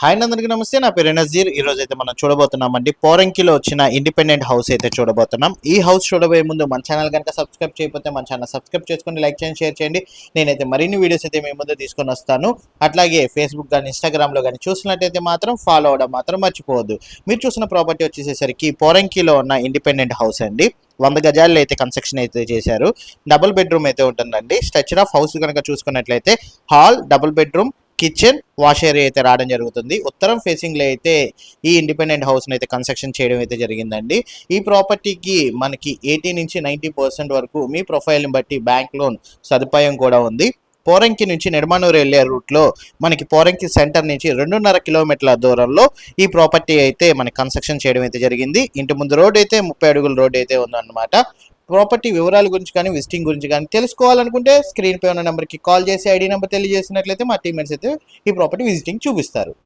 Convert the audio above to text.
Hi అందరికి నమస్తే నా పేరు నజీర్ ఈ రోజు అయితే మనం చూడబోతున్నామండి పోరంకిలో వచ్చిన ఇండిపెండెంట్ హౌస్ అయితే చూడబోతున్నాం. ఈ హౌస్ చూడబోయే ముందు మన ఛానల్ కనుక సబ్స్క్రైబ్ చేయకపోతే మన ఛానల్ సబ్స్క్రైబ్ చేసుకొని లైక్ చేయండి షేర్ చేయండి. నేనైతే మరిన్ని వీడియోస్ అయితే మీ ముందు తీసుకొని వస్తాను. అట్లాగే ఫేస్బుక్ కానీ ఇన్స్టాగ్రామ్లో కానీ చూసినట్టయితే మాత్రం ఫాలో అవడం మాత్రం మర్చిపోవద్దు. మీరు చూసిన ప్రాపర్టీ వచ్చేసేసరికి పోరంకిలో ఉన్న ఇండిపెండెంట్ హౌస్ అండి. వంద గజాల్లో అయితే కన్స్ట్రక్షన్ అయితే చేశారు. డబుల్ బెడ్రూమ్ అయితే ఉంటుందండి. స్ట్రక్చర్ ఆఫ్ హౌస్ కనుక చూసుకున్నట్లయితే hall double bedroom kitchen wash area అయితే రావడం జరుగుతుంది. ఉత్తరం ఫేసింగ్లో అయితే ఈ ఇండిపెండెంట్ హౌస్ని అయితే కన్స్ట్రక్షన్ చేయడం అయితే జరిగిందండి. ఈ ప్రాపర్టీకి మనకి ఎయిటీ నుంచి నైంటీ పర్సెంట్ వరకు మీ ప్రొఫైల్ని బట్టి బ్యాంక్ లోన్ సదుపాయం కూడా ఉంది. పోరంకి నుంచి నిర్మాణూరు వెళ్ళే రూట్లో మనకి పోరంకి సెంటర్ నుంచి రెండున్నర కిలోమీటర్ల దూరంలో ఈ ప్రాపర్టీ అయితే మనకి కన్స్ట్రక్షన్ చేయడం అయితే జరిగింది. ఇంటి ముందు రోడ్ అయితే ముప్పై అడుగుల రోడ్ అయితే ఉందన్నమాట. ప్రాపర్టీ వివరాల గురించి కానీ విజిటింగ్ గురించి కానీ తెలుసుకోవాలనుకుంటే స్క్రీన్ పై ఉన్న నెంబర్కి కాల్ చేసి ఐడి నెంబర్ తెలియజేసినట్లయితే మా టీమేట్స్ అయితే ఈ ప్రాపర్టీ విజిటింగ్ చూపిస్తారు.